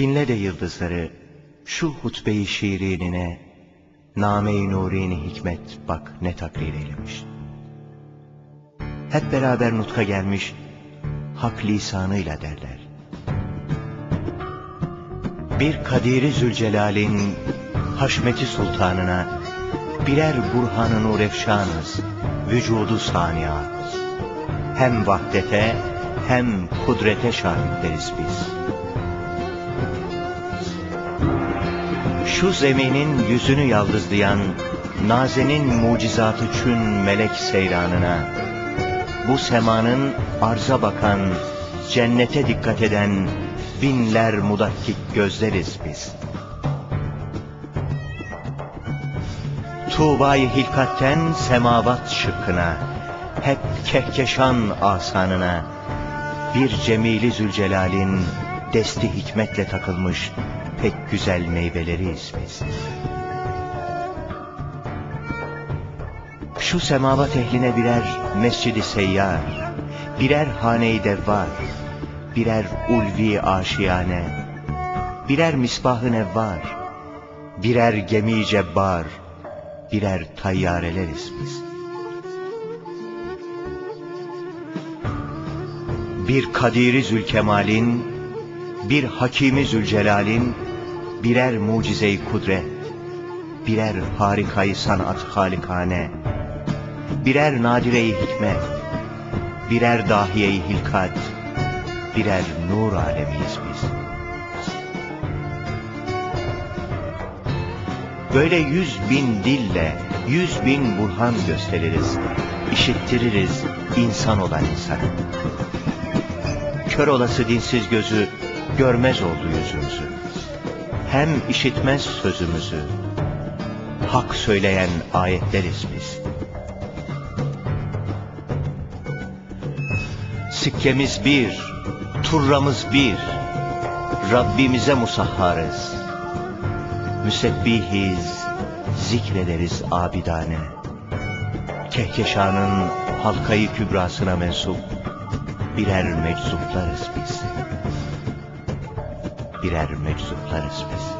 Dinle de yıldızları, şu hutbe-i şiirinine, Name-i Nurini Hikmet bak ne takrir eylemiş. Hep beraber nutka gelmiş, hak lisanıyla derler. Bir Kadiri Zülcelal'in Haşmeti Sultanına birer Burhan-ı Nurefşanız, vücudu saniat. Hem vahdete hem kudrete şahitleriz biz. Şu zeminin yüzünü yaldızlayan Nazenin mucizatı çün melek seyranına, bu semanın arza bakan, cennete dikkat eden binler mudakkik gözleriz biz. Tuğba-i hilkatten semavat şıkkına, hep kehkeşan asanına, bir Cemili Zülcelal'in desti hikmetle takılmış pek güzel meyveleriyiz biz. Şu semavat ehline birer mescidi seyyar, birer hane-i devvar, birer ulvi aşiyane, birer misbah-ı nevvar, birer gemi cebbar, birer tayyareleriz biz. Bir Kadiri Zülkemal'in, bir Hakimi Zülcelal'in, birer mucize-i kudret, birer harikayı sanat halikane, birer nadire-i hikmet, birer dahiye-i hilkat, birer nur alemiyiz biz. Böyle yüz bin dille, yüz bin burhan gösteririz, işittiririz insan olan insana. Kör olası dinsiz gözü görmez oldu yüzümüzü. Hem işitmez sözümüzü. Hak söyleyen ayetleriz biz. Sikkemiz bir, turramız bir, Rabbimize musahharız. Müsebbihiz, zikrederiz abidane. Kehkeşanın halkayı kübrasına mensup birer meczuplarız biz. Birer meczuplarız biz.